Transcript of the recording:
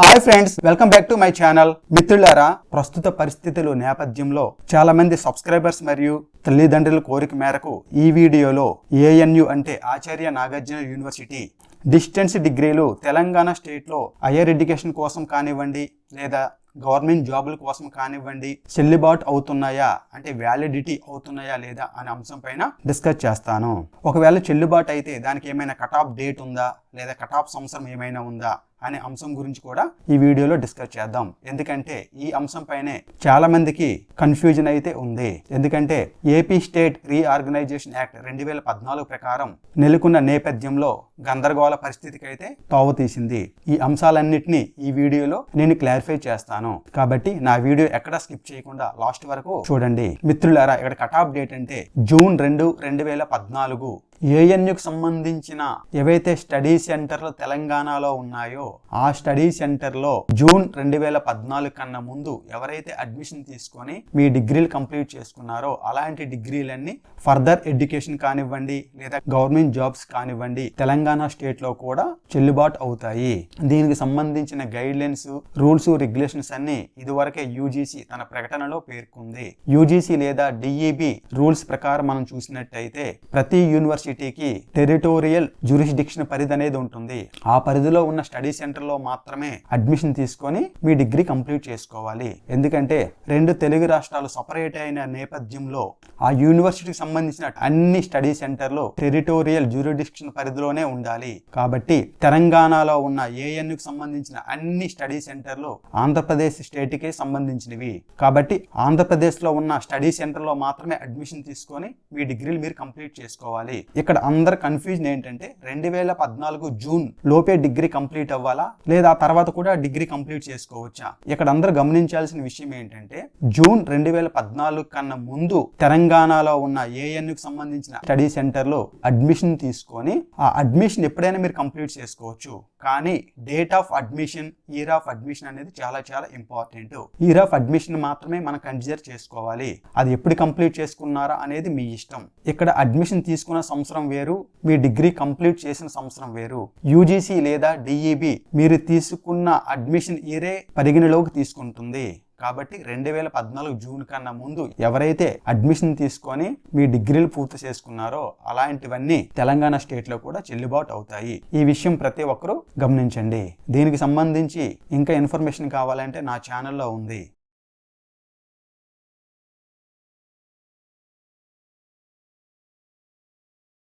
Hi friends welcome back to my channel మిత్రులారా ప్రస్తుత పరిస్థితులు నేపథ్యంలో చాలా మంది సబ్స్క్రైబర్స్ మరియు తల్లిదండ్రుల కోరిక మేరకు ఈ వీడియోలో ఏఎన్యు అంటే ఆచార్య నాగార్జున యూనివర్సిటీ డిస్టెన్స్ డిగ్రీలు తెలంగాణ స్టేట్లో హయ్యర్ ఎడ్యుకేషన్ కోసం కానివ్వండి లేదా గవర్నమెంట్ జాబుల కోసం కానివ్వండి చెల్లుబాటు అవుతున్నాయా అంటే వ్యాలిడిటీ అవుతున్నాయా లేదా అనే అంశం పైన డిస్కస్ చేస్తాను. ఒకవేళ చెల్లుబాటు అయితే దానికి ఏమైనా కట్ ఆఫ్ డేట్ ఉందా లేదా కట్ ఆఫ్ సంవత్సరం ఏమైనా ఉందా అనే అంశం గురించి కూడా ఈ వీడియోలో డిస్కస్ చేద్దాం. ఎందుకంటే ఈ అంశం పైనే చాలా మందికి కన్ఫ్యూజన్ అయితే ఉంది. ఎందుకంటే ఏపీ స్టేట్ రీఆర్గనైజేషన్ యాక్ట్ రెండు వేల పద్నాలుగు ప్రకారం నెలకొన్న నేపథ్యంలో గందరగోళ పరిస్థితికి అయితే తీసింది. ఈ అంశాలన్నింటినీ ఈ వీడియోలో నేను క్లారిఫై చేస్తాను. కాబట్టి నా వీడియో ఎక్కడ స్కిప్ చేయకుండా లాస్ట్ వరకు చూడండి. మిత్రులారా ఇక్కడ కట్ ఆఫ్ డేట్ అంటే జూన్ రెండు రెండు వేల పద్నాలుగు. ఏఎన్యుకు సంబంధించిన ఏవైతే స్టడీ సెంటర్లు తెలంగాణలో ఉన్నాయో ఆ స్టడీ సెంటర్లో జూన్ రెండు వేల పద్నాలుగు కన్నా ముందు ఎవరైతే అడ్మిషన్ తీసుకొని మీ డిగ్రీలు కంప్లీట్ చేసుకున్నారో అలాంటి డిగ్రీలన్నీ ఫర్దర్ ఎడ్యుకేషన్ కానివ్వండి లేదా గవర్నమెంట్ జాబ్స్ కానివ్వండి తెలంగాణ స్టేట్లో కూడా చెల్లుబాటు అవుతాయి. దీనికి సంబంధించిన గైడ్ లైన్స్ రూల్స్ రెగ్యులేషన్స్ అన్ని ఇదివరకే యూజీసీ తన ప్రకటనలో పేర్కొంది. యూజీసీ లేదా డిఈబి రూల్స్ ప్రకారం మనం చూసినట్టయితే ప్రతి యూనివర్సిటీ యూనివర్సిటీకి టెరిటోరియల్ జ్యూరిస్డిక్షన్ పరిధి అనేది ఉంటుంది. ఆ పరిధిలో ఉన్న స్టడీ సెంటర్లో మాత్రమే అడ్మిషన్ తీసుకొని మీ డిగ్రీ కంప్లీట్ చేసుకోవాలి. ఎందుకంటే రెండు తెలుగు రాష్ట్రాలు సపరేట్ అయిన నేపథ్యంలో ఆ యూనివర్సిటీకి సంబంధించిన అన్ని స్టడీ సెంటర్లు టెరిటోరియల్ జ్యూరిడిక్షన్ పరిధిలోనే ఉండాలి. కాబట్టి తెలంగాణలో ఉన్న ఏఎన్యుకి సంబంధించిన అన్ని స్టడీ సెంటర్లు ఆంధ్రప్రదేశ్ స్టేట్కే సంబంధించినవి. కాబట్టి ఆంధ్రప్రదేశ్లో ఉన్న స్టడీ సెంటర్లో మాత్రమే అడ్మిషన్ తీసుకొని మీ డిగ్రీలు మీరు కంప్లీట్ చేసుకోవాలి. ఇక్కడ అందరు కన్ఫ్యూజన్ ఏంటంటే రెండు వేల పద్నాలుగు జూన్ లోపే డిగ్రీ కంప్లీట్ అవ్వాలా? లేదా ఆ తర్వాత కూడా డిగ్రీ కంప్లీట్ చేసుకోవచ్చా? ఇక్కడ అందరు గమనించాల్సిన విషయం ఏంటంటే జూన్ రెండు వేల పద్నాలుగు కన్నా ముందు తెలంగాణలో ఉన్న ఏఎన్యుకి సంబంధించిన స్టడీ సెంటర్లో అడ్మిషన్ తీసుకొని ఆ అడ్మిషన్ ఎప్పుడైనా మీరు కంప్లీట్ చేసుకోవచ్చు. కానీ date of admission year of admission అనేది చాలా చాలా ఇంపార్టెంట్. ఇయర్ ఆఫ్ అడ్మిషన్ మాత్రమే మనం కన్సిడర్ చేసుకోవాలి. అది ఎప్పుడు కంప్లీట్ చేసుకున్నారా అనేది మీ ఇష్టం. ఇక్కడ అడ్మిషన్ తీసుకున్న సంస్థ సంవత్సరం వేరు మీ డిగ్రీ కంప్లీట్ చేసిన సంవత్సరం వేరు. యూజీసీ లేదా డిఈబి మీరు తీసుకున్న అడ్మిషన్ ఇయరే పరిగణలోకి తీసుకుంటుంది. కాబట్టి రెండు వేల పద్నాలుగు జూన్ కన్నా ముందు ఎవరైతే అడ్మిషన్ తీసుకొని మీ డిగ్రీలు పూర్తి చేసుకున్నారో అలాంటివన్నీ తెలంగాణ స్టేట్లో కూడా చెల్లుబాటు అవుతాయి. ఈ విషయం ప్రతి ఒక్కరూ గమనించండి. దీనికి సంబంధించి ఇంకా ఇన్ఫర్మేషన్ కావాలంటే నా ఛానల్లో ఉంది.